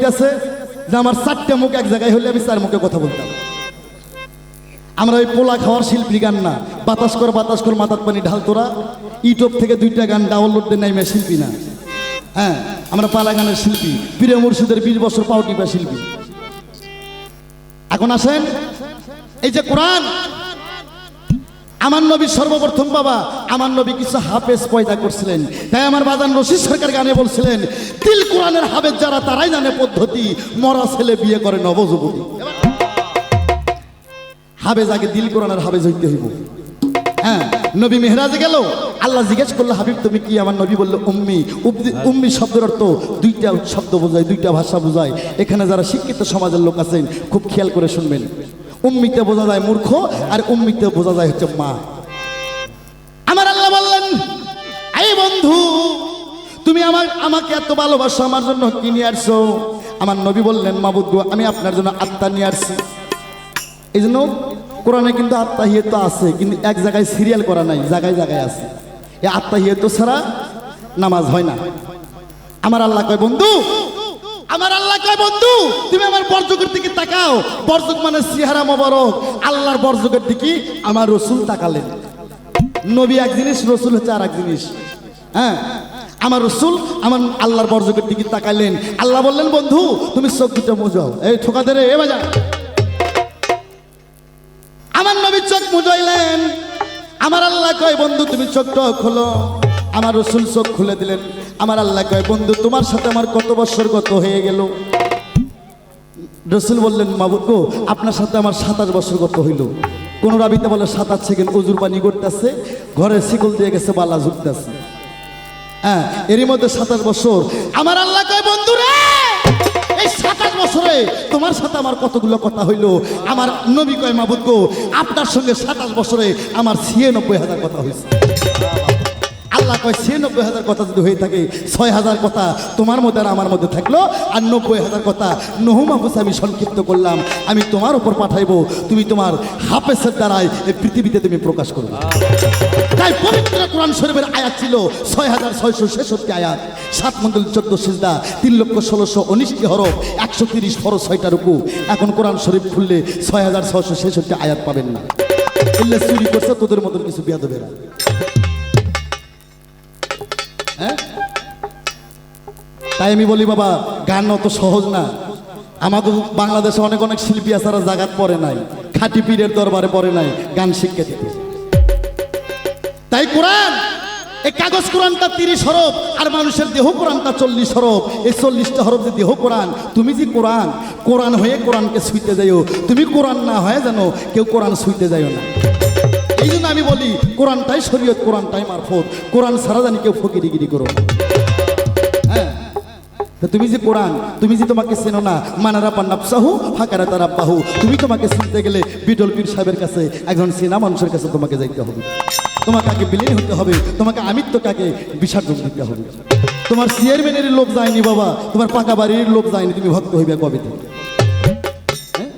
কইতেছে যে আমার চারটে মুখ এক জায়গায় হলে আমি চার মুখে কথা বলতাম। আমরা ওই পোলা খাওয়ার শিল্পী গান না। বাতাস কর বাতাস কর, মাথার পানি ঢাল তোরা। ইউটিউব থেকে দুইটা গান ডাউনলোড দিয়ে নাইমে শিল্পী না। হ্যাঁ আমরা পালা গানের শিল্পী। প্রিয় মুর্শিদের বিশ বছর পাউটিপা শিল্পী। এখন আসেন, এই যে কোরআন আমার নবী সর্বপ্রথম বাবা, আমার নবী কিছু হাফেজ পয়দা করছিলেন। তাই আমার বাজান রশিদ সরকার গানে বলছিলেন, তিল কোরআনের হাফেজ যারা তারাই জানে পদ্ধতি, মরা ছেলে বিয়ে করে নবযুবতী। হাবেজ আগে দিল কোরআনের হাবেজ হইতে হইব। হ্যাঁ নবী মেহরাজে গেল, আল্লাহ জিজ্ঞেস করল, হাবিব, তুমি কি আমার নবী বলল, উম্মি উম্মি শব্দের অর্থ দুইটা শব্দ বোঝায়, দুইটা ভাষা বোঝায়। এখানে যারা শিক্ষিত সমাজের লোক আছেন, খুব খেয়াল করে শুনবেন। উম্মিতে বোঝা যায় মূর্খ আর উম্মিতে বোঝা যায় হচ্ছে মা। আমার আল্লাহ বললেন এই বন্ধু তুমি আমার আমাকে এত ভালোবাসো আমার জন্য কি নিয়ে আসছো? আমার নবী বললেন মাবুদ গো, আমি আপনার জন্য আত্মা নিয়ে আসছি। এই জন্য কোরআনে কিন্তু আত্মাহিয়ত আছে কিন্তু এক জায়গায় সিরিয়াল করা নাই জায়গায় জায়গায় আছে। এই আত্মাহিয়ত ছাড়া নামাজ হয় না। আমার আল্লাহ কয় বন্ধু আমার আল্লাহ কয়, বন্ধু, তুমি আমার বর্জকের দিকে তাকাও। বর্জক মানে সিহারা মোবারক। আল্লাহর বর্জকের দিকে আমার রসুল তাকালেন। নবী এক জিনিস, রসুল হচ্ছে আর এক জিনিস। হ্যাঁ আমার রসুল আমার আল্লাহর বর্জকের দিকে তাকাইলেন আল্লাহ বললেন, বন্ধু, তুমি চোখ দুটো মোজাও এই ঠোকা দে রে এ বাজা। আমার নবী চোখ মুজাইলেন। আমার আল্লাহ কয়, বন্ধু, তুমি চোখটা খোলো। আমার রসুল চোখ খুলে দিলেন। আমার আল্লাহ কয়, বন্ধু, তোমার সাথে আমার কত বছর কত হয়ে গেল? রসুল বললেন, মাবুদ গো, আপনার সাথে আমার সাতাশ বছর কত হইল। কোন রাবিতে বলে সাতাশ সেকেন্ড উজুর পানি করতেছে ঘরে শিকল দিয়ে গেছে, বালা ঝুঁকতেছে। হ্যাঁ এরই মধ্যে সাতাশ বছর আমার আল্লাহ কয়, বন্ধু রে, এই সাতাশ বছরে তোমার সাথে আমার কতগুলো কথা হইল? আমার নবী কয়, মাবুদ আপনার সঙ্গে সাতাশ বছরে আমার ছিয়ানব্বই হাজার কথা হয়েছে আল্লাহ কয়, ছিয়ানব্বই হাজার কথা যদি হয়ে থাকে, ছয় হাজার কথা তোমার মধ্যে আর আমার মধ্যে থাকল, আর নব্বই হাজার কথা নহু মাহফুজ আমি সংক্ষিপ্ত করলাম। আমি তোমার উপর পাঠাইবো, তুমি তোমার হাফেসের দ্বারাই এই পৃথিবীতে তুমি প্রকাশ করবে। তাই পবিত্র কোরআন শরীফের আয়াত ছিল ছয় হাজার ছয়শো ছেষট্টি আয়াত। সাত মন্ডল চোদ্দ সিজদা, তিন লক্ষ ষোলোশো উনিশটি হরফ, একশো তিরিশ ফরজ, ছয়টা রুকু। এখন কোরআন শরীফ খুললে ছয় হাজার ছয়শো ছেষট্টি আয়াত পাবেন না। চুরি করছে তোদের মতন কিছু বিয়াদবেরা। হ্যাঁ? তাই আমি বলি, বাবা, গান অত সহজ না। আমাকে বাংলাদেশে অনেক অনেক শিল্পী আছে যারা জাগাত পড়ে নাই। খাঁটি পীরের দরবারে পড়ে নাই, গান শিক্ষা দিতে। তাই কোরআন, এই কাগজ কোরআনটা তিরিশ হরফ, আর মানুষের দেহ কোরআনটা চল্লিশ হরফ। এই চল্লিশটা হরফ যে দেহ কোরআন, তুমি যে কোরআন কোরআন হয়ে কোরআনকে ছুঁইতে যাইও। তুমি কোরআন না হয় যেন কেউ কোরআন ছুঁইতে যাইও না। এই জন্য আমি বলি, কোরআনটাই শরীয়ত, কোরআনটাই মারফত। কোরআন ছাড়া জানি কেউ ফকিরিগিরি করো হ্যাঁ? তুমি যে কোরআন, তুমি যে তোমাকে চেনো না, মানারা পান্নাপসাহু ফাঁকারা তারা বাহু তুমি তোমাকে চিনতে গেলে বিডল পীর সাহেবের কাছে, একজন চেনা মানুষের কাছে তোমাকে যাইতে হবে। তোমাকে আগে বিলীন হতে হবে, তোমাকে আমিত্বটাকে বিসর্জন দিতে হবে। তোমার চেয়ারম্যানের লোক যায়নি বাবা, তোমার পাকা বাড়ির লোক যায়নি, তুমি ভক্ত হইবে কবে থেকে? হ্যাঁ?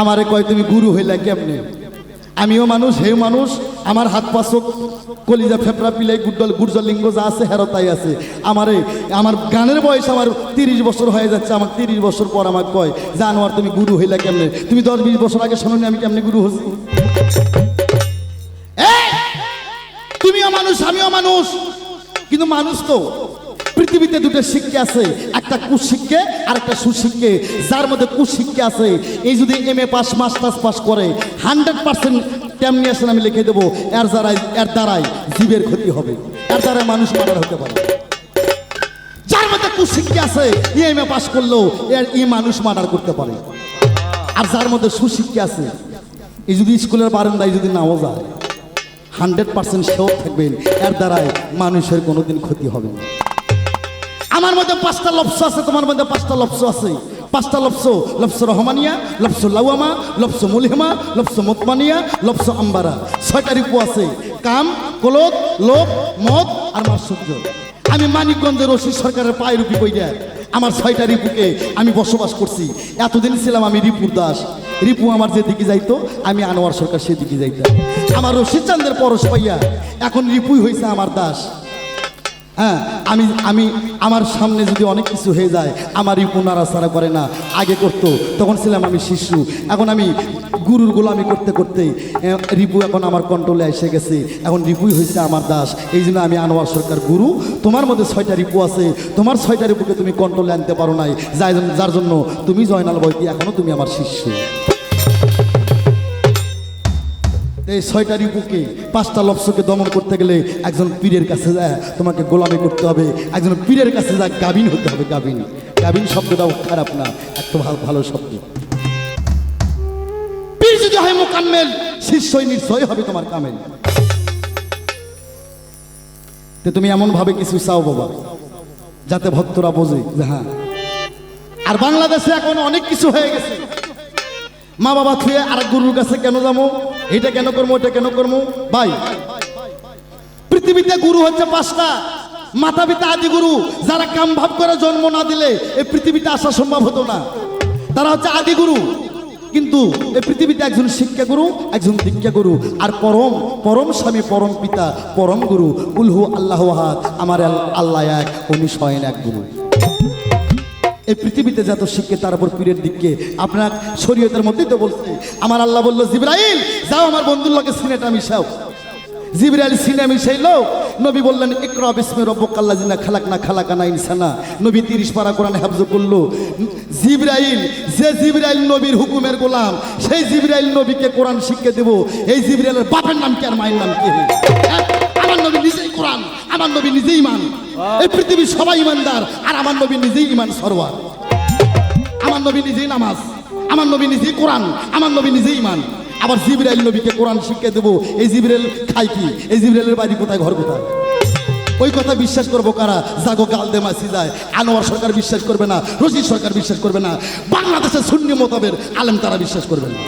আমারে কয় তুমি গুরু হইলা কেমনে? আমিও মানুষ, হেও মানুষ, আমার হাত পা চোখ, কলিজা ফেফড়া পিলাই গুডল গুর্জল লিঙ্গ যা আছে, হেরো তাই আছে। আমারে, আমার গানের বয়স আমার তিরিশ বছর হয়ে যাচ্ছে, আমার তিরিশ বছর পর আমাকে কয়, জানোয়ার, তুমি গুরু হইলা কেমনে? তুমি দশ বিশ বছর আগে শোনি আমি কেমনে গুরু হচ্ছি! তুমিও মানুষ, আমিও মানুষ। কিন্তু মানুষ তো পৃথিবীতে দুটো শিক্ষা আছে, একটা কুশিক্ষে আর একটা সুশিক্ষে। যার মধ্যে কুশিক্ষা আছে, এই যদি M A pass, masters pass করে, হান্ড্রেড পার্সেন্ট টেমনিয়েশন আমি লিখে দেবো, এর দ্বারাই এর দ্বারাই জীবের ক্ষতি হবে, এর দ্বারাই মানুষ মারার হতে পারে। যার মধ্যে কুশিক্ষা আছে এম এ পাস করলেও এর ই মানুষ মার্ডার করতে পারে। আর যার মধ্যে সুশিক্ষা আছে, এই যদি স্কুলের বারান্দায় যদি নাও যায়, হান্ড্রেড পার্সেন্ট সেও থাকবেন, এর দ্বারাই মানুষের কোনোদিন ক্ষতি হবে না। আমার মধ্যে পাঁচটা লফস আছে, তোমার মধ্যে পাঁচটা লফস আছে। পাঁচটা লফস লফস রহমানিয়া লফস লাউয়ামা লফস মুলহেমা লফস মুতমানিয়া লফস আম্বারা। ছয়টা রিপু আছে। কাম ক্লোধ লোভ, মদ আর মাসুর্য আমি মানিকগঞ্জের রশিদ সরকারের পায়ে রুপি কই দেয় আমার ছয়টা রিপুকে আমি বসবাস করছি। এতদিন ছিলাম আমি রিপুর দাস। রিপু আমার যেদিকে যাইতো, আমি আনোয়ার সরকার সেদিকে যাইতাম। আমার রশিদ চান্দের পরশ পাইয়া এখন রিপুই হয়েছে আমার দাস। হ্যাঁ আমি আমি, আমার সামনে যদি অনেক কিছু হয়ে যায় আমার রিপু নাড়াচাড়া করে না। আগে করতো, তখন ছিলাম আমি শিশু। এখন আমি গুরুর গোলামি করতে করতে রিপু এখন আমার কন্ট্রোলে এসে গেছে। এখন রিপুই হয়েছে আমার দাস। এই জন্য আমি আনোয়ার সরকার গুরু। তোমার মধ্যে ছয়টা রিপু আছে। তোমার ছয়টা রিপুকে তুমি কন্ট্রোলে আনতে পারো নাই। যার জন্য তুমি জয়নাল বইতি এখনও তুমি আমার শিষ্য। এই ছয়টা রিপুকে, পাঁচটা লক্ষ্যকে দমন করতে গেলে একজন পীরের কাছে যায়, তোমাকে গোলামি করতে হবে। একজন পীরের কাছে যা গাবিন হতে হবে গাবিন গাবিন শব্দটাও খারাপ না একটা ভালো ভালো শব্দ। পীর যদি হয় মোকাম্মেল, শিষ্যই নিশ্চয় হবে তোমার কামেল। তো তুমি এমন ভাবে কিছু চাও বাবা, যাতে ভক্তরা বোঝে যে হ্যাঁ। আর বাংলাদেশে এখন অনেক কিছু হয়ে গেছে। মা বাবা থুয়ে আর গুরুর কাছে কেন যাব? এটা কেন করব এটা কেন করব ভাই, পৃথিবীতে গুরু হচ্ছে পাঁচটা। মাতা পিতা আদি গুরু, যারা কাম ভাব করে জন্ম না দিলে এই পৃথিবীতে আসা সম্ভব হতো না। তারা হচ্ছে আদি গুরু। কিন্তু এই পৃথিবীতে একজন শিক্ষা গুরু, একজন দীক্ষা গুরু। আর পরম পরম স্বামী, পরম পিতা, পরম গুরু। উলহু আল্লাহ আমার আল্লাহ এক উনি স্বয়ং এক গুরু। এই পৃথিবীতে যত শিখে তার উপর পীরের দিককে। আপনার শরীয়তের মধ্যেই তো বলছে। আমার আল্লাহ বলল, জিব্রাইল, যাও আমার বন্ধুর লোকে সিনেটা মিশাও। জিব্রাইল সিনে মিশাইলো। নবী বললেন, ইকরা বিসমে রব্বকাল্লা জিনা খালাক না খালাকানা ইনসানা নবী তিরিশ পারা কোরআন হাফজ করল। জিব্রাইল, যে জিব্রাইল নবীর হুকুমের গোলাম, সেই জিব্রাইল নবীকে কোরআন শিখে দেব। এই জিব্রাইলের বাপের নাম কি আর মায়ের নাম কি? হ্যাঁ? আমার নবী নিজেই কোরআন, আমার নবী নিজেই ইমান এই পৃথিবীর সবাই ইমানদার, আর আমার নবী নিজেই ইমান সরওয়ার আমার নবী নিজেই নামাজ, আমার নবী নিজেই কোরআন, আমার নবী নিজেই ইমান আবার জিবরাইল নবীকে কোরআন শিক্ষা দেবো, এই জিবরাইল খায় কি? এই জিবরাইলের বাড়ি কোথায়, ঘর কোথায়? ওই কথা বিশ্বাস করব কারা? জাগো গাল দে মাসি যায় আনোয়ার সরকার বিশ্বাস করবে না, রশিদ সরকার বিশ্বাস করবে না, বাংলাদেশের শূন্য মোতাবের আলেম তারা বিশ্বাস করবে না।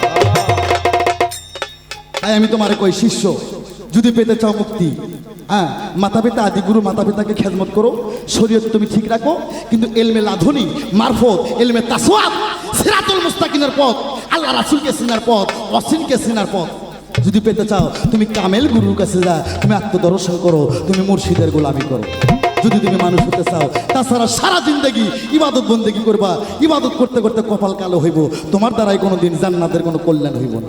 তাই আমি তোমারে কই, শিষ্য, যদি পেতে চাও মুক্তি হ্যাঁ মাতা পিতা আদি গুরু মাতা পিতাকে খেদমত করো। শরীয়ত তুমি ঠিক রাখো, কিন্তু এলমে লাধুনি, মারফত, এলমে তাসওয়াত, সিরাতুল মুস্তাকিনের পথ, আল্লাহ রাসূলকে চিনার পথ অসিনকে চিনার পথ। যদি পেতে চাও, তুমি কামেল গুরুর কাছে যা, তুমি আত্মদর্শন করো, তুমি মুর্শিদের গোলামি করো। যদি তুমি মানুষ হতে চাও, তাছাড়া সারা জিন্দগি ইবাদত বন্দেগি করবা। ইবাদত করতে করতে কপাল কালো হইব। তোমার দ্বারাই কোনো দিন জান্নাতের কোনো কল্যাণ হইব না।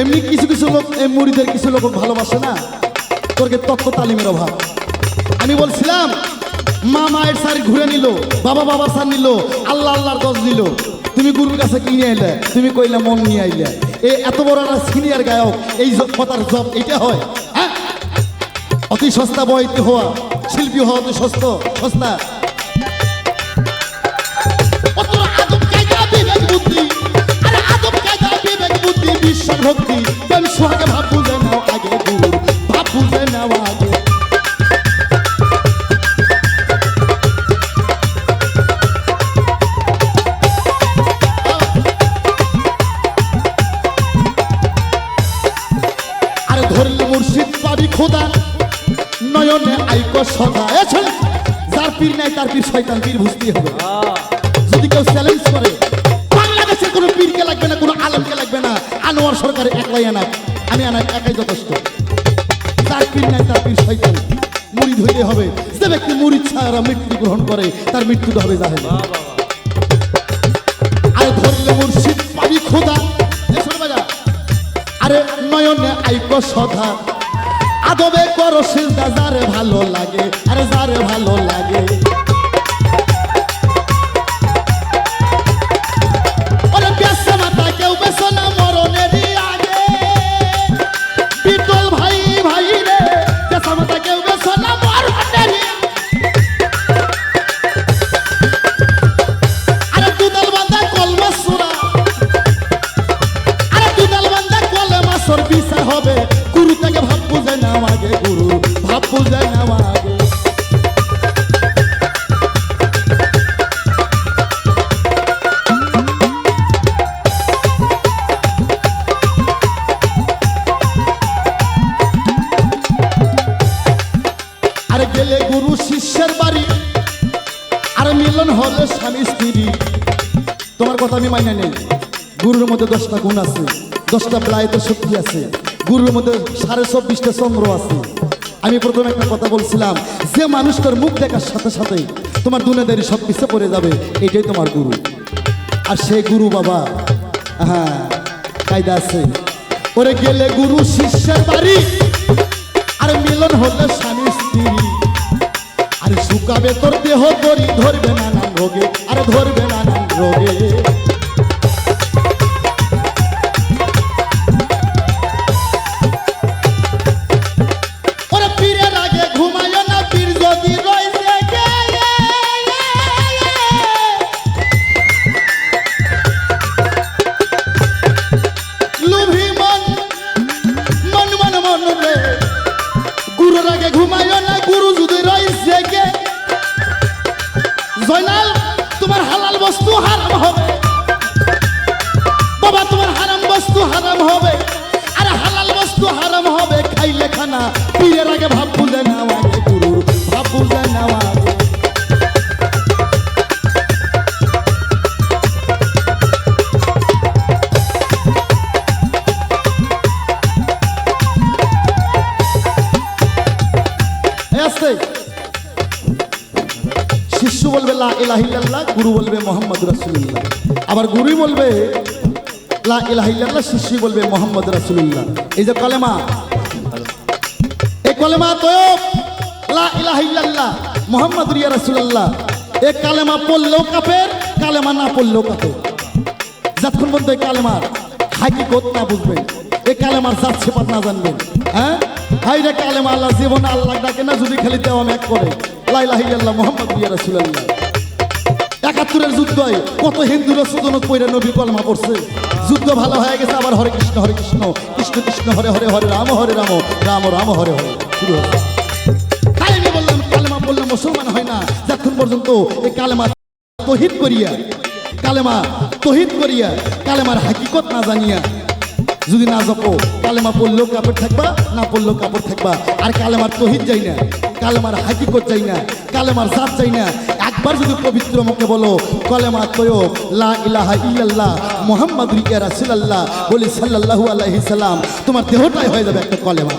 এমনি কিছু কিছু লোক, এই মুড়িদের কিছু লোক ভালোবাসে না। তোরকে তত্ত্ব তালিমের অভাব। আমি বলছিলাম, মা মায়ের সার ঘুরে নিল, বাবা বাবার সার নিল, আল্লাহ আল্লাহর গজ নিল তুমি গুরুর কাছে কিনে আইলে? তুমি কইলে মন নিয়ে আইলে। এই এত বড় একটা সিনিয়র গায়ক, এই জ- কথার জব এটা হয় হ্যাঁ? অতি সস্তা বইতে হওয়া, শিল্পী হওয়া অতি সস্ত, সস্তা। বিশ্বাস পাবি খোদা। নয়নে আইক সদা। এ ছেলে, যার পীর নাই তার পীর শয়তান পীর বুঝতেই হবে। যদি কেউ চ্যালেঞ্জ করে বাংলাদেশের কোনো পীরকে লাগবে না কোনো আলমকে লাগবে না আনোয়ার সরকার একলাই আনা আমি আনা একাই যথেষ্ট। যার পীর নাই তার পীর শয়তান মুড়ি ধইতে হবে। যে ব্যক্তি মুড়ি ছাড়া মৃত্যু গ্রহণ করে তার মৃত্যুটা হবে জাহেল আরে ধরলে মুর্শিদ পাবি খোদা। আরে নয়নে আইক সধা আদবে করো সিজদা যারে ভালো লাগে আরে যারে ভালো লাগে আমি মাইনে নেই। গুরুর মধ্যে দশটা গুণ আছে, দশটা প্রায়ত শক্তি আছে। গুরুর মধ্যে সাড়ে চব্বিশটা চন্দ্র আছে। আমি প্রথমে একটা কথা বলছিলাম, যে মানুষটার মুখ দেখার সাথে সাথে তোমার দুনিয়াদারি সব পিছিয়ে পড়ে যাবে, এটাই তোমার গুরু। আর সেই গুরু বাবা হ্যাঁ কায়দা আছে। ওরে গেলে গুরু শিষ্যের বাড়ি, আর মিলন হলে স্বামী স্ত্রী। আরে শুকাবে তোর দেহ তরি ধরবে নানান রোগে, আর ধরবে নানান রোগে। লা ইলাহা ইল্লাল্লাহ, গুরু বলবে মোহাম্মদ রাসূলুল্লাহ। আবার গুরুই বলবে, লা ইলাহা ইল্লাল্লাহ, শিষ্য বলবে মোহাম্মদ রাসূলুল্লাহ। এই যে কলেমা। এই কলেমা তয়ব লা ইলাহা ইল্লাল্লাহ, মোহাম্মদ রিয়া রাসূলুল্লাহ। এই কালেমা পড়লেও কাফের কালেমা না পড়লেও কাফের যতক্ষণ পর্যন্ত এই কালেমার হাকিকত না বুঝবেন এই কালেমার জাত সেপাত না জানবেন হ্যাঁ? হাই রে কালেমা আল্লাহ জীবন আল্লাহ ডাকে না, যদি খালি দেওয়া ম্যাক করে। লাইলাহি আল্লাহ মোহাম্মদ বিয়া রাসূলুল্লাহ। একাত্তরের যুদ্ধয় কত হিন্দুরা সুদন পৈরা নবী কলমা করছে। যুদ্ধ ভালো হয়ে গেছে, আবার হরে কৃষ্ণ হরে কৃষ্ণ। কৃষ্ণ কৃষ্ণ, হরে হরে হরে, রাম হরে, রাম রাম রাম, হরে হরে। শুরু হয়েছে। তাই আমি বললাম, কালেমা বললে মুসলমান হয় না। যতক্ষণ পর্যন্ত এই কালেমা তহিদ করিয়া, কালেমা তহিদ করিয়া, কালেমার হাকিকত না জানিয়া যদি না জপো, কালেমা পড়লেও কাপড় থাকবা না পড়লেও কাপড় থাকবা আর কালেমার তহিদ যাই না, কালেমার হাকিকত যাই না, কালেমার জাত যাই না। একবার যদি পবিত্র মুখে বলো কলেমা তয়, লা ইলাহা ইল্লাল্লাহ মোহাম্মদ রিয়া রাসূলুল্লাহ, বলি সাল্লাল্লাহু আলাইহি সাল্লাম, তোমার দেহটাই হয়ে যাবে একটা কলেমা।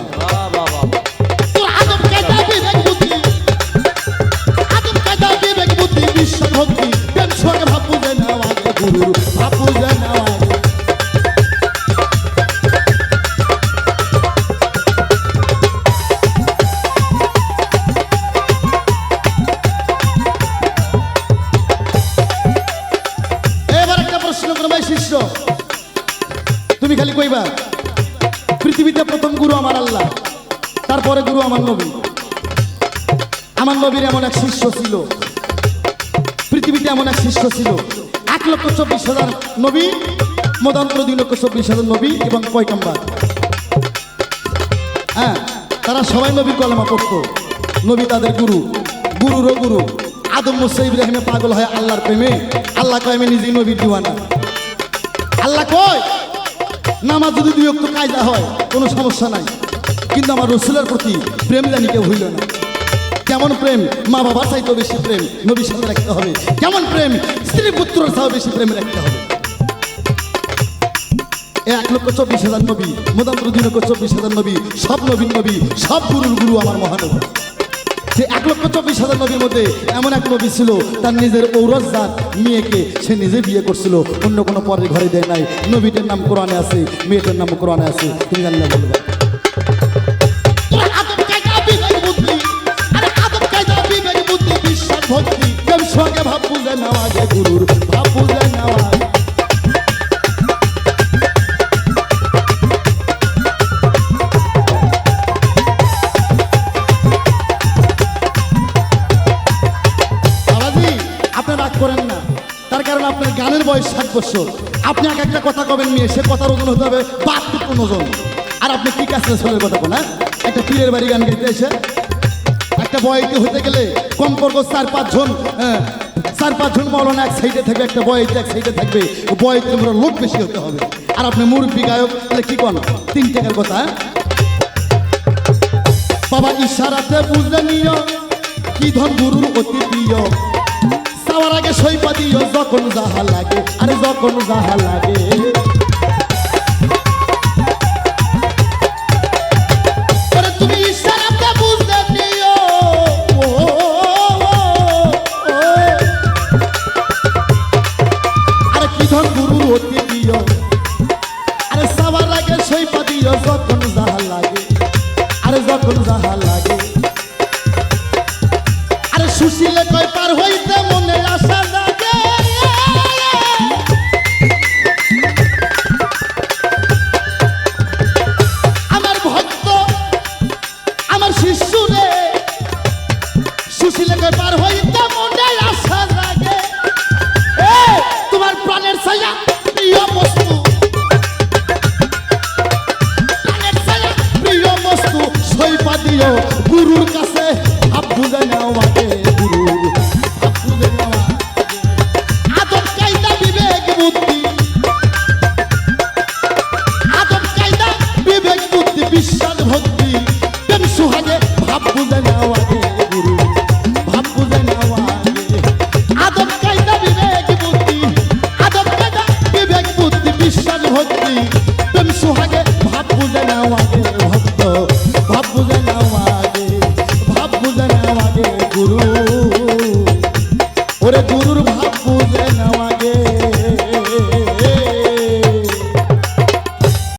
তারপরে গুরু আমার নবী। আমার নবীর এমন এক শিষ্য ছিল। পৃথিবীতে এমন এক শিষ্য ছিল। এক লক্ষ চব্বিশ হাজার নবী মদান্তর দুই লক্ষ চব্বিশ হাজার নবী এবং পয়কাম্বার হ্যাঁ তারা সবাই নবীর কলেমা পড়তো। নবী তাদের গুরু, গুরুরও গুরু। আদম মুসা ইব্রাহিমে পাগল হয় আল্লাহর প্রেমে, আল্লাহ কয়, আমি নিজেই নবীর দিওয়ানা। আল্লাহ কয়, নামাজ যদি দুই অক্ত কায়দা হয়, কোনো সমস্যা নাই। কিন্তু আমার রসুলের প্রতি প্রেম জানি কেউ হইল না। কেমন প্রেম? মা বাবার চাইতেও বেশি প্রেম নবীর সাথে রাখতে হবে। কেমন প্রেম? স্ত্রী পুত্রের চাও বেশি প্রেম রাখতে হবে। এক লক্ষ চব্বিশ হাজার নবী মোদাম্বর দুই লক্ষ চব্বিশ হাজার নবী, সব নবীন নবী, সব গুরুর গুরু আমার মহানবী। যে এক লক্ষ চব্বিশ হাজার নবীর মধ্যে এমন এক নবী ছিল, তার নিজের ঔরস জাত মেয়েকে সে নিজে বিয়ে করছিল, অন্য কোনো পরের ঘরে দেয় নাই। নবীটার নাম কোরআনে আছে, মেয়েটার নাম কোরআনে আছে তুমি জানলে বলবে তার কারণ আপনার গানের বয়স ষাট বছর। আপনি এক একটা কথা কবেন নিয়ে সে কথার ওজন হতে হবে বাহাত্তর ওজন। আর আপনি কি কাছে ছেলের কথা কোন হ্যাঁ? একটা পীরের বাড়ি গান গাইতে এসে একটা বয়তে হতে গেলে কমপক্ষ চার পাঁচজন হ্যাঁ, চার পাঁচজন মৌলানা এক সাইডে থাকবে, একটা বয়তে এক সাইডে থাকবে। বয়তে তোমরা লোক বেশি হতে হবে। আর আপনি মুরব্বী গায়ক, তাহলে কি কোন? তিন টাকার কথা হ্যাঁ? বাবা, ইশারাতে বুঝে নিও কি ধন গুরুর অতি প্রিয়। সবার আগে সৈপা দিও, যখন যাহা লাগে, আরে যখন যাহা লাগে।